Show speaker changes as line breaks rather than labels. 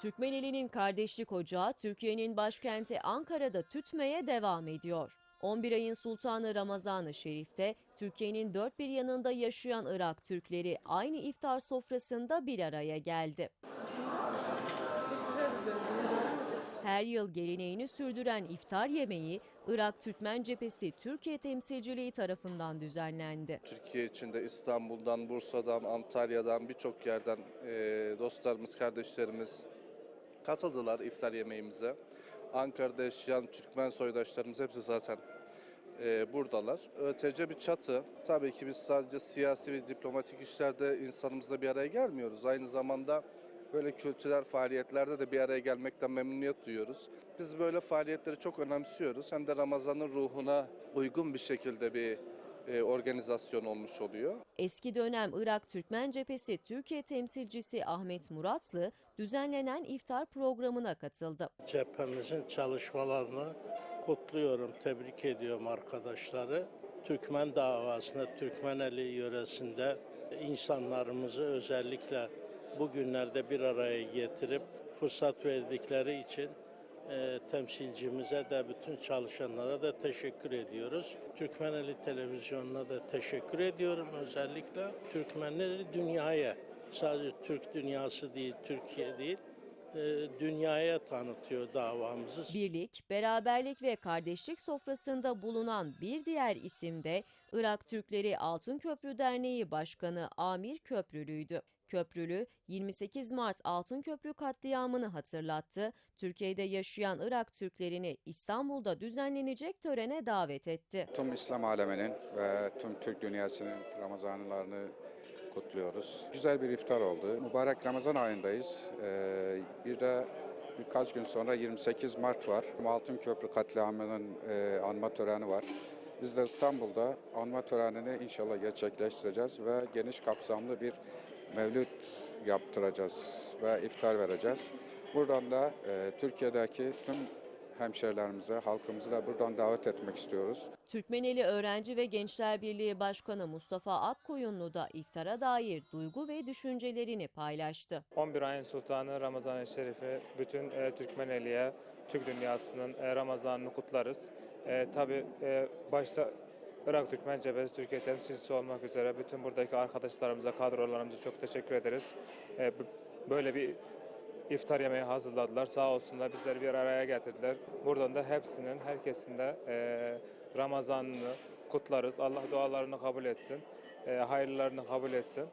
Türkmeneli'nin kardeşlik ocağı Türkiye'nin başkenti Ankara'da tütmeye devam ediyor. 11 ayın sultanı Ramazan-ı Şerif'te Türkiye'nin dört bir yanında yaşayan Irak Türkleri aynı iftar sofrasında bir araya geldi. Her yıl geleneğini sürdüren iftar yemeği Irak Türkmen Cephesi Türkiye Temsilciliği tarafından düzenlendi.
Türkiye içinde İstanbul'dan, Bursa'dan, Antalya'dan birçok yerden dostlarımız, kardeşlerimiz katıldılar iftar yemeğimize. Ankara'da yaşayan Türkmen soydaşlarımız hepsi zaten e, buradalar. Ötece bir çatı. Tabii ki biz sadece siyasi ve diplomatik işlerde insanımızla bir araya gelmiyoruz. Aynı zamanda böyle kültürel faaliyetlerde de bir araya gelmekten memnuniyet duyuyoruz. Biz böyle faaliyetleri çok önemsiyoruz. Hem de Ramazan'ın ruhuna uygun bir şekilde bir organizasyon olmuş oluyor.
Eski dönem Irak Türkmen Cephesi Türkiye temsilcisi Ahmet Muratlı düzenlenen iftar programına katıldı.
cephemizin çalışmalarını kutluyorum, tebrik ediyorum arkadaşları. Türkmen davasında, Türkmeneli yöresinde insanlarımızı özellikle bugünlerde bir araya getirip fırsat verdikleri için e, temsilcimize de bütün çalışanlara da teşekkür ediyoruz. Türkmeneli televizyonuna da teşekkür ediyorum özellikle. Türkmenleri dünyaya, sadece Türk dünyası değil, Türkiye değil, e, dünyaya tanıtıyor davamızı.
Birlik, beraberlik ve kardeşlik sofrasında bulunan bir diğer isim de Irak Türkleri Altın Köprü Derneği Başkanı Amir Köprülü'ydü. Köprülü 28 Mart Altın Köprü katliamını hatırlattı. Türkiye'de yaşayan Irak Türklerini İstanbul'da düzenlenecek törene davet etti.
Tüm İslam aleminin ve tüm Türk dünyasının Ramazanlarını kutluyoruz. Güzel bir iftar oldu. Mübarek Ramazan ayındayız. Ee, bir de birkaç gün sonra 28 Mart var. Altın Köprü katliamının e, anma töreni var. Biz de İstanbul'da anma törenini inşallah gerçekleştireceğiz ve geniş kapsamlı bir mevlüt yaptıracağız ve iftar vereceğiz. Buradan da e, Türkiye'deki tüm hemşehrilerimize, halkımızı da buradan davet etmek istiyoruz.
Türkmeneli Öğrenci ve Gençler Birliği Başkanı Mustafa Akkoyunlu da iftara dair duygu ve düşüncelerini paylaştı.
11 ayın sultanı Ramazan-ı Şerif'i bütün e, Türkmeneli'ye, Türk dünyasının e, Ramazan'ını kutlarız. E, tabii e, başta Irak Türkmen Cephesi Türkiye temsilcisi olmak üzere bütün buradaki arkadaşlarımıza, kadrolarımıza çok teşekkür ederiz. E, b- böyle bir iftar yemeği hazırladılar. Sağ olsunlar bizleri bir araya getirdiler. Buradan da hepsinin, herkesin de e, Ramazan'ını kutlarız. Allah dualarını kabul etsin, e, hayırlarını kabul etsin.